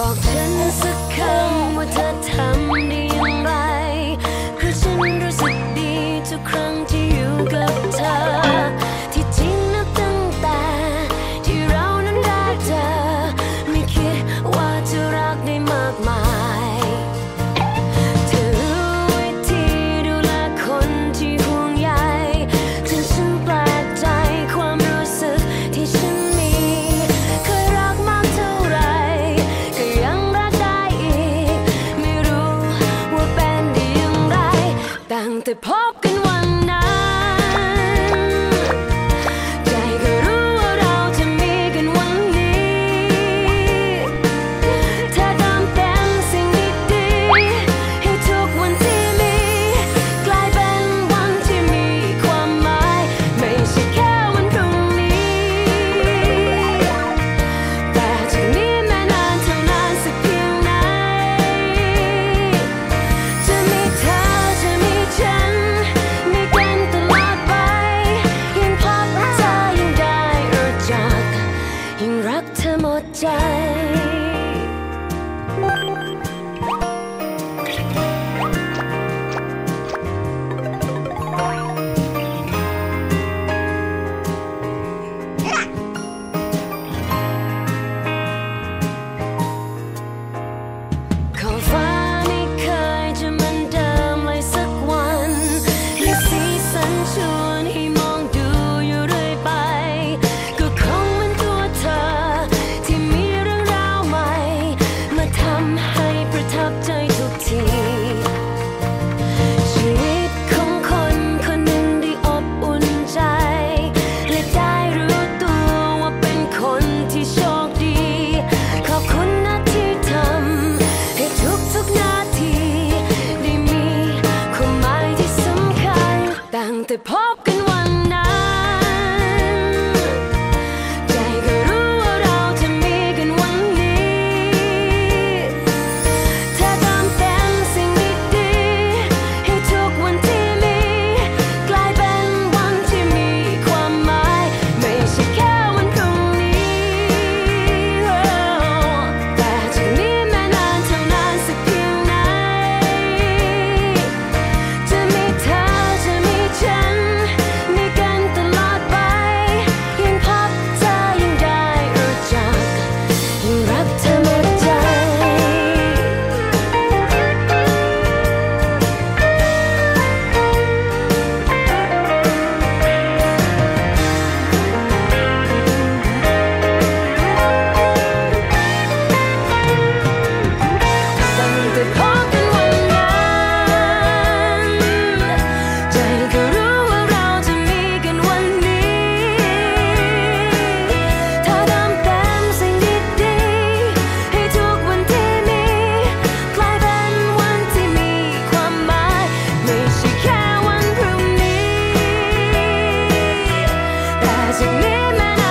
บอกฉันสักคำว่าเธอทำได้อย่างไรเคือฉันรู้ upon อ Is it my.